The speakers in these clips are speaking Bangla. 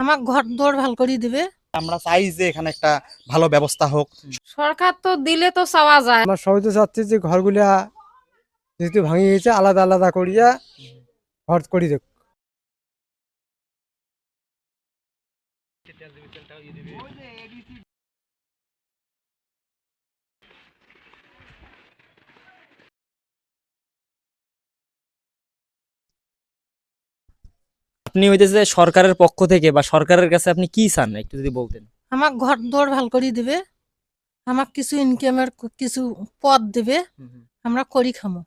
আমার ঘর দৌড় ভালো করে দিবে। আমরা চাই যে এখানে একটা ভালো ব্যবস্থা হোক। সরকার তো দিলে তো চাওয়া যায়। আমরা সবাই তো চাচ্ছি যে ঘরগুলা যেহেতু ভাঙি গেছে আলাদা আলাদা করিয়া ঘর করি দেখ আপনি হইতেছে সরকারের পক্ষ থেকে বা সরকারের কাছে আপনি কি চান? একটু যদি বলতেন। আমার ঘর দৌড় ভালো করে দিবে আমার কিছু ইনকামের কিছু পদ দিবে আমরা করি খামো।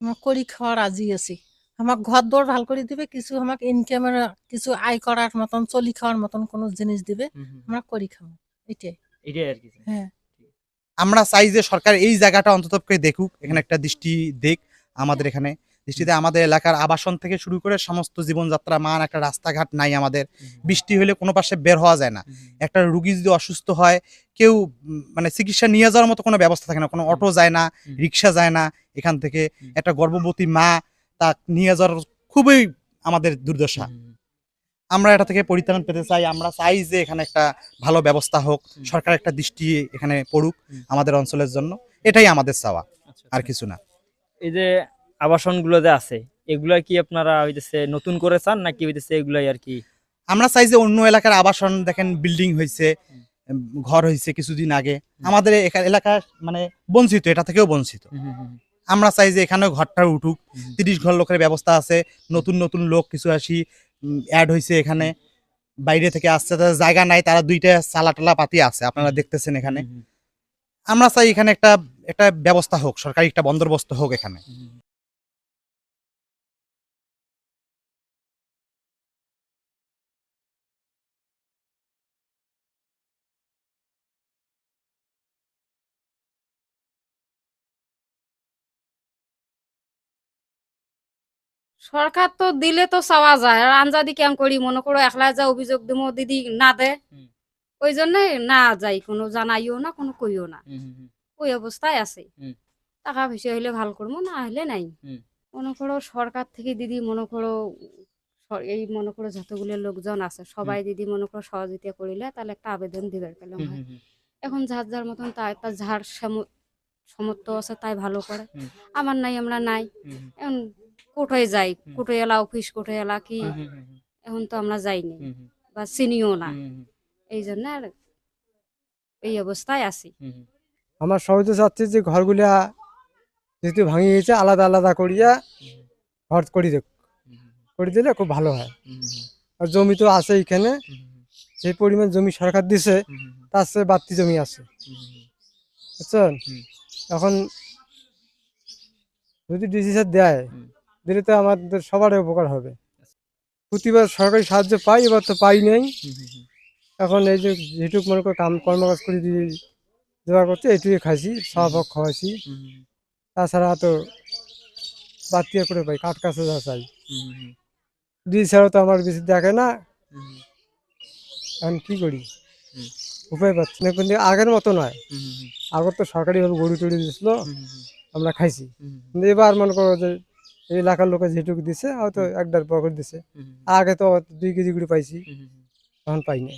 আমরা করি খাওয়ার রাজি আছি। আমার ঘর দৌড় ভালো করে দিবে কিছু আমাকে ইনকামের কিছু আয় করার মতন চলি খাওয়ার মতন কোনো জিনিস দিবে আমরা করি খামো এটাই। এটাই আর কি। হ্যাঁ। আমরা চাই যে সরকার এই জায়গাটা অন্তত দেখুক এখানে একটা দৃষ্টি দেখ আমাদের এখানে। দৃষ্টিতে আমাদের এলাকার আবাসন থেকে শুরু করে সমস্ত জীবনযাত্রা মান একটা রাস্তাঘাট নাই আমাদের। বৃষ্টি হলে কোনো পাশে বের হওয়া যায় না। একটা রুগী যদি অসুস্থ হয় কেউ মানে চিকিৎসা নিয়ে যাওয়ার মতো কোনো ব্যবস্থা থাকে না। কোনো অটো যায় না রিক্সা যায় না এখান থেকে। একটা গর্ভবতী মা তা নিয়ে যাওয়ার খুবই আমাদের দুর্দশা। আমরা এটা থেকে পরিত্রাণ পেতে চাই। আমরা চাই যে এখানে একটা ভালো ব্যবস্থা হোক সরকার একটা দৃষ্টি এখানে পড়ুক আমাদের অঞ্চলের জন্য। এটাই আমাদের চাওয়া আর কিছু না। এই যে আবাসনগুলো যে আছে এগুলা কি আপনারা হইতেছে নতুন করে চান নাকি হইতেছে এগুলাই আর কি? আমরা চাই যে অন্য এলাকার আবাসন দেখেন বিল্ডিং হয়েছে ঘর হয়েছে কিছুদিন আগে। আমাদের এলাকা মানে বঞ্চিত এটা থেকেও বঞ্চিত। আমরা চাই যে এখানেও ঘরটা উঠুক। তিরিশ ঘর লোকের ব্যবস্থা আছে নতুন নতুন লোক কিছু আসি অ্যাড হয়েছে এখানে। বাইরে থেকে আসছে তাদের জায়গা নাই তারা দুইটা চালা টালা পাতি আছে আপনারা দেখতেছেন এখানে। আমরা চাই এখানে একটা একটা ব্যবস্থা হোক সরকারি একটা বন্দোবস্ত হোক এখানে। সরকার তো দিলে তো চাওয়া যায়। আর আঞ্জাদি কেম করি মনে করো একলা যা অভিযোগ দিমো দিদি না দে ওই জন্য না যাই কোনো জানাইও না কোনো কইও না। ওই অবস্থায় আছে। টাকা পয়সা হইলে ভালো করব না হলে নাই। মনে করো সরকার থেকে দিদি মনে করো এই মনে করো যতগুলো লোকজন আছে সবাই দিদি মনে করো সহযোগিতা করিলে তাহলে একটা আবেদন দিবার পেলাম এখন যার যার মতন তাই তার যার সাম- সমর্থ আছে তাই ভালো করে। আমার নাই আমরা নাই। এখন কোটোয় যাই কোটোয় এলা অফিস কোটোয় এলা কি এখন তো আমরা যাইনি বা চিনিও না। এই জন্য আর এই অবস্থায় আছি। আমার সবাই তো চাচ্ছে যে ঘরগুলা যেহেতু ভাঙি গেছে আলাদা আলাদা করিয়া ঘর করি দেখ করে দিলে খুব ভালো হয়। আর জমি তো আছে এখানে যে পরিমাণ জমি সরকার দিছে তার চেয়ে বাড়তি জমি আছে। বুঝছেন? এখন যদি ডিসিশন দেয়। দিলে তো আমাদের সবার উপকার হবে। প্রতিবার সরকারি সাহায্য পাই এবার তো পাই নাই। এখন এই যে যেটুক মনে করে কাম কর্মকাজ করে দিয়ে দেওয়া করছে এটুকু খাইছি সহপক খাওয়াইছি। তাছাড়া তো আর করে পাই কাঠ কাছে যা চাই। দিদি ছাড়াও তো আমার বেশি দেখে না। এখন কি করি? উপায় পাচ্ছি না কিন্তু আগের মতো নয়। আগের তো সরকারিভাবে গরু টড়ি দিয়েছিল আমরা খাইছি। কিন্তু এবার মনে করো যে এলাকার লোকে যেটুকু দিছে হয়তো এক দেড় পকেট দিছে। আগে তো দুই কেজি করে পাইছি। তখন পাই না